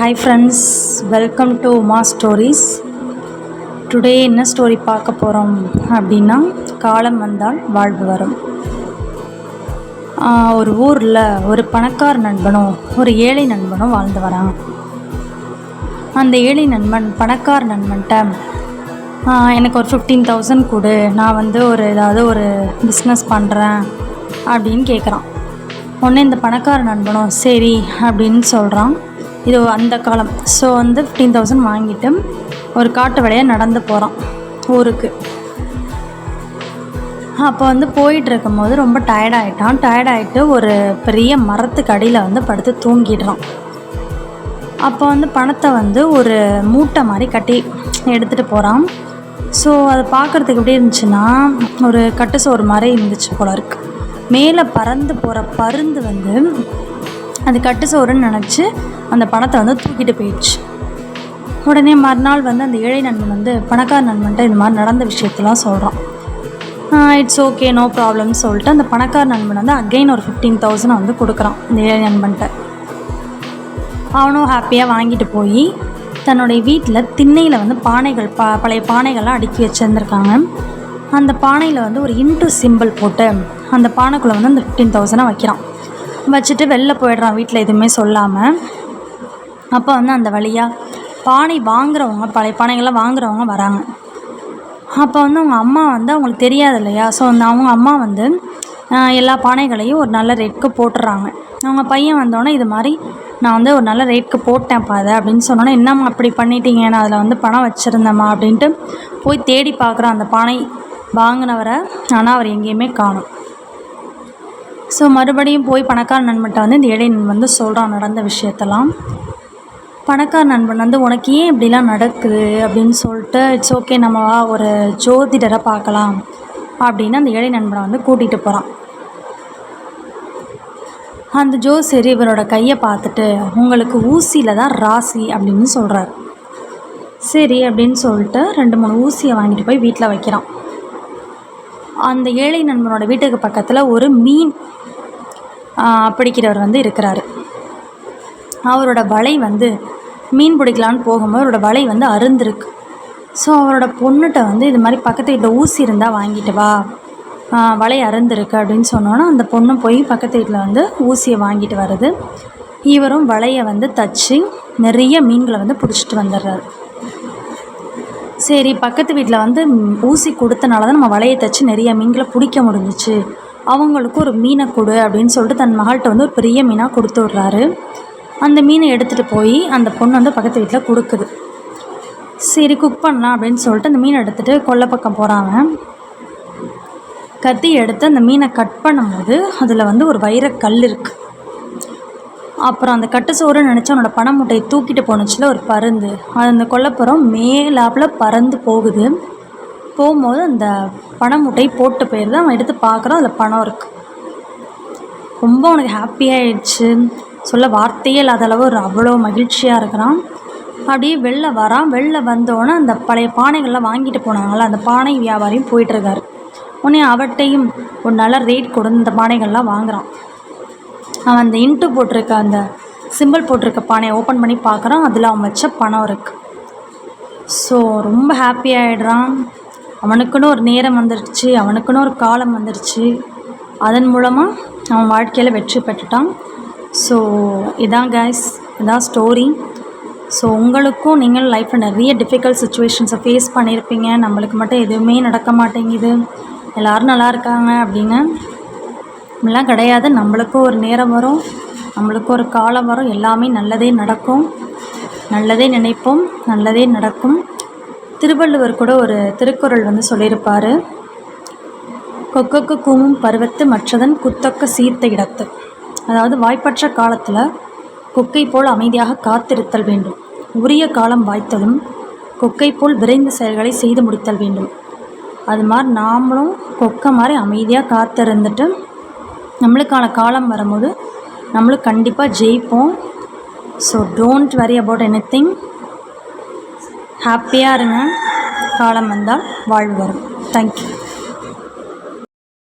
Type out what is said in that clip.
Hi friends welcome to Uma stories today என்ன story பார்க்க போகிறோம் அப்படின்னா காலம் வந்தால் வாழ்வு வரும். ஒரு ஊரில் ஒரு பணக்கார நண்பனும் ஒரு ஏழை நண்பனும் வாழ்ந்து வரான். அந்த ஏழை நண்பன் பணக்கார நண்பன்ட்ட எனக்கு ஒரு ஃபிஃப்டீன் தௌசண்ட் கொடு நான் வந்து ஒரு ஏதாவது ஒரு பிஸ்னஸ் பண்ணுறேன் அப்படின்னு கேட்குறான் உடனே இந்த பணக்கார நண்பனும் சரி அப்படின்னு சொல்கிறான் இது அந்த காலம். ஸோ வந்து ஃபிஃப்டீன் தௌசண்ட் வாங்கிட்டு ஒரு காட்டு வழியாக நடந்து போகிறான் ஊருக்கு. அப்போ வந்து போயிட்டு இருக்கும்போது ரொம்ப டயர்டாயிட்டான் டயர்டாயிட்டு ஒரு பெரிய மரத்துக்கு அடியில் வந்து படுத்து தூங்கிடுறான் அப்போ வந்து பணத்தை வந்து ஒரு மூட்டை மாதிரி கட்டி எடுத்துகிட்டு போகிறான் ஸோ அதை பார்க்குறதுக்கு எப்படி இருந்துச்சுன்னா ஒரு கட்டு சோறு மாதிரி இருந்துச்சு போல இருக்கு. மேலே பறந்து போகிற பருந்து வந்து அது கட்டு சோறுன்னு நினச்சி அந்த பணத்தை வந்து தூக்கிட்டு போயிடுச்சு. உடனே மறுநாள் வந்து அந்த ஏழை நண்பன் வந்து பணக்கார நண்பன்ட்ட இந்த மாதிரி நடந்த விஷயத்தெல்லாம் சொல்கிறான் இட்ஸ் ஓகே நோ ப்ராப்ளம்னு சொல்லிட்டு அந்த பணக்கார நண்பன் வந்து அகெயின் ஒரு ஃபிஃப்டீன் தௌசண்ட் வந்து கொடுக்குறான் இந்த ஏழை நண்பன்ட்ட. அவனும் ஹாப்பியாக வாங்கிட்டு போய் தன்னுடைய வீட்டில் திண்ணையில் வந்து பானைகள் பா பழைய பானைகள்லாம் அடுக்கி வச்சுருந்துருக்காங்க. அந்த பானையில் வந்து ஒரு இன்ட்டு சிம்பிள் போட்டு அந்த பானைக்குள்ளே வந்து அந்த ஃபிஃப்டீன் தௌசண்டாக வைக்கிறான். வச்சுட்டு வெளில போயிடுறான் வீட்டில் எதுவுமே சொல்லாமல் அப்போ வந்து அந்த வழியாக பானை வாங்குறவங்க பழைய பானைகள்லாம் வாங்குறவங்க வராங்க. அப்போ வந்து அவங்க அம்மா வந்து அவங்களுக்கு தெரியாது இல்லையா? ஸோ அந்த அவங்க அம்மா வந்து எல்லா பானைகளையும் ஒரு நல்ல ரேட்க்கு போட்டுடுறாங்க. அவங்க பையன் வந்தோடனே இது மாதிரி நான் வந்து ஒரு நல்ல ரேட்க்கு போட்டேன்ப்பா அதை அப்படின்னு சொன்னோன்னே என்னம்மா அப்படி பண்ணிட்டீங்க? நான் அதில் வந்து பணம் வச்சுருந்தேம்மா அப்படின்ட்டு போய் தேடி பார்க்குறான் அந்த பானை வாங்கினவரை. ஆனால் அவர் எங்கேயுமே காணும். ஸோ மறுபடியும் போய் பணக்கார நண்பன்ட்ட வந்து இந்த ஏழை நண்பன் வந்து சொல்கிறான் நடந்த விஷயத்தெல்லாம். பணக்கார நண்பன் வந்து உனக்கு ஏன் இப்படிலாம் நடக்குது? அப்படின்னு சொல்லிட்டு இட்ஸ் ஓகே நம்ம வா ஒரு ஜோதிடரை பார்க்கலாம். அப்படின்னு அந்த ஏழை நண்பனை வந்து கூட்டிகிட்டு போகிறான் அந்த ஜோசியர் இவரோட கையை பார்த்துட்டு உங்களுக்கு ஊசியில் தான் ராசி அப்படின்னு சொல்கிறார் சரி அப்படின்னு சொல்லிட்டு ரெண்டு மூணு ஊசியை வாங்கிட்டு போய் வீட்டில் வைக்கிறான். அந்த ஏழை நண்பனோட வீட்டுக்கு பக்கத்தில் ஒரு மீன் பிடிக்கிறவர் வந்து இருக்கிறாரு. அவரோட வலை வந்து மீன் பிடிக்கலான்னு போகும்போது அவரோட வலை வந்து அருந்திருக்கு. ஸோ அவரோட பொண்ணுகிட்ட வந்து இது மாதிரி பக்கத்து வீட்டில் ஊசி இருந்தால் வாங்கிட்டு வா வலை அருந்திருக்கு அப்படின்னு சொன்னோன்னா அந்த பொண்ணும் போய் பக்கத்து வீட்டில் வந்து ஊசியை வாங்கிட்டு வருது. இவரும் வலையை வந்து தச்சு நிறைய மீன்களை வந்து பிடிச்சிட்டு வந்துடுறாரு. சரி பக்கத்து வீட்டில் வந்து ஊசி கொடுத்தனால தான் நம்ம வலையை தச்சு நிறைய மீன்களை பிடிக்க முடிஞ்சிச்சு. அவங்களுக்கு ஒரு மீனை கொடு அப்படின்னு சொல்லிட்டு தன் மகள்கிட்ட வந்து ஒரு பெரிய மீனாக கொடுத்து விட்றாரு. அந்த மீனை எடுத்துகிட்டு போய் அந்த பொண்ணு வந்து பக்கத்து வீட்டில் கொடுக்குது. சரி குக் பண்ணலாம் அப்படின்னு சொல்லிட்டு அந்த மீனை எடுத்துகிட்டு கொல்லை பக்கம் போகிறாங்க கத்தி எடுத்து அந்த மீனை கட் பண்ணும்போது அதில் வந்து ஒரு வைரக்கல் இருக்குது அப்புறம் அந்த கட்டு சோறு நினச்சி அவனோட பண மூட்டையை தூக்கிட்டு போணுச்சுல ஒரு பருந்து. அது அந்த கொல்லப்புறம் மேலாப்பில் பறந்து போகுது. போகும்போது அந்த பண மூட்டை போட்டு போயிடுது அவன் எடுத்து பார்க்குறான் அதில் பணம் இருக்குது ரொம்ப அவனுக்கு ஹாப்பியாகிடுச்சு சொல்ல வார்த்தையே இல்லாத அளவு ஒரு அவ்வளோ மகிழ்ச்சியாக இருக்கிறான். அப்படியே வெளில வரான். வெளில வந்தோடனே அந்த பழைய பானைகள்லாம் வாங்கிட்டு போனாங்களே அந்த பானை வியாபாரியும் போயிட்டுருக்காரு உடனே அவட்டையும் ஒரு நல்ல ரேட் கொடுத்து இந்த பானைகள்லாம் வாங்குகிறான் அந்த இன்ட்டு போட்டிருக்க அந்த சிம்பிள் போட்டிருக்க பானையை ஓப்பன் பண்ணி பார்க்குறான். அதில் அவன் வச்ச பணம் இருக்குது ஸோ ரொம்ப ஹாப்பி ஆகிடுறான் அவனுக்குன்னு ஒரு நேரம் வந்துடுச்சு அவனுக்குன்னு ஒரு காலம் வந்துடுச்சு அதன் மூலமாக அவன் வாழ்க்கையில் வெற்றி பெற்றுட்டான். ஸோ இதான் கைஸ் இதான் ஸ்டோரி ஸோ உங்களுக்கும் நீங்களும் லைஃப்பில் நிறைய டிஃபிகல்ட் சுச்சுவேஷன்ஸை ஃபேஸ் பண்ணியிருப்பீங்க நம்மளுக்கு மட்டும் எதுவுமே நடக்க மாட்டேங்குது. எல்லோரும் நல்லா இருக்காங்க அப்படின்னு அப்படிலாம் கிடையாது. நம்மளுக்கும் ஒரு நேரம் வரும் நம்மளுக்கும் ஒரு காலம் வரும். எல்லாமே நல்லதே நடக்கும். நல்லதே நினைப்போம் நல்லதே நடக்கும். திருவள்ளுவர் கூட ஒரு திருக்குறள் வந்து சொல்லியிருப்பார். கொக்கொக்கு கூமும் பருவத்து மற்றதன் குத்தொக்க சீர்த்த இடத்து. அதாவது வாய்ப்பற்ற காலத்தில் கொக்கை போல் அமைதியாக காத்திருத்தல் வேண்டும். உரிய காலம் வாய்த்ததும் கொக்கை போல் விரைந்த செயல்களை செய்து முடித்தல் வேண்டும். அது மாதிரி நாமளும் கொக்கை மாதிரி அமைதியாக காத்திருந்துட்டு நம்மளுக்கான காலம் வரும்போது நம்மளும் கண்டிப்பாக ஜெயிப்போம். So don't worry about anything ஹாப்பியாக இருங்க. காலம் வந்தால் வாழ்வு வரும். தேங்க்யூ